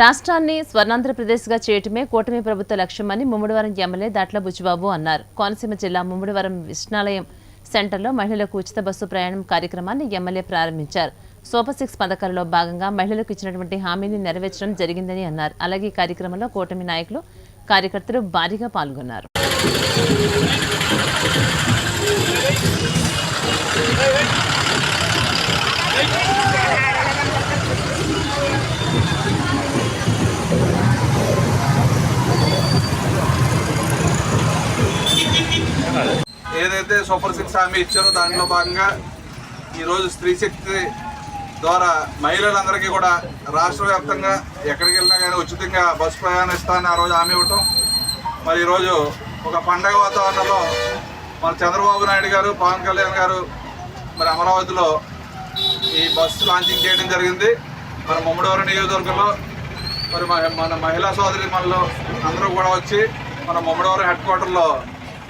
రాష్ట్రాన్ని స్వర్ణాంధ్రప్రదేశ్గా చేయటమే కూటమి ప్రభుత్వ లక్ష్యమని ముమ్మడివరం ఎమ్మెల్యే దాట్ల బుచ్చిబాబు అన్నారు. కోనసీమ జిల్లా ముమ్మడివరం విష్ణాలయం సెంటర్లో మహిళలకు ఉచిత బస్సు ప్రయాణం కార్యక్రమాన్ని ఎమ్మెల్యే ప్రారంభించారు. సూపర్ సిక్స్ పథకాలలో భాగంగా మహిళలకు ఇచ్చినటువంటి హామీని నెరవేర్చడం జరిగిందని అన్నారు. అలాగే ఈ కార్యక్రమంలో కూటమి నాయకులు కార్యకర్తలు భారీగా పాల్గొన్నారు. ఏదైతే సూపర్ సిక్స్ హామీ ఇచ్చారో దాంట్లో భాగంగా ఈరోజు స్త్రీ శక్తి ద్వారా మహిళలందరికీ కూడా రాష్ట్ర వ్యాప్తంగా ఎక్కడికి వెళ్ళినా కానీ ఉచితంగా బస్సు ప్రయాణిస్తానని ఆ రోజు హామీ ఇవ్వటం. మరి ఈరోజు ఒక పండగ వాతావరణంలో మన చంద్రబాబు నాయుడు గారు పవన్ కళ్యాణ్ గారు మరి అమరావతిలో ఈ బస్సు లాంచింగ్ చేయడం జరిగింది. మన ముమ్మడివరం నియోజకవర్గంలో మరి మన- మన మహిళా సోదరి మనలో అందరూ కూడా వచ్చి మన ముమ్మడివరం హెడ్ క్వార్టర్లో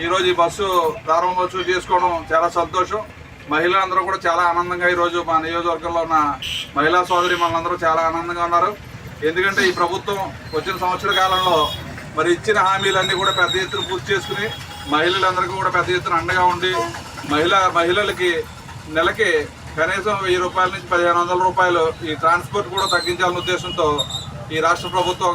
ఈరోజు ఈ బస్సు ప్రారంభోత్సవం చేసుకోవడం చాలా సంతోషం. మహిళలందరూ కూడా చాలా ఆనందంగా ఈరోజు మా నియోజకవర్గంలో ఉన్న మహిళా సోదరి మనందరూ చాలా ఆనందంగా ఉన్నారు. ఎందుకంటే ఈ ప్రభుత్వం వచ్చిన సంవత్సర కాలంలో మరి ఇచ్చిన హామీలన్నీ కూడా పెద్ద ఎత్తున పూర్తి చేసుకుని మహిళలందరికీ కూడా పెద్ద ఎత్తున అండగా ఉండి మహిళ మహిళలకి నెలకి కనీసం వెయ్యి రూపాయల నుంచి పదిహేను వందల రూపాయలు ఈ ట్రాన్స్పోర్ట్ కూడా తగ్గించాలనే ఉద్దేశంతో ఈ రాష్ట్ర ప్రభుత్వం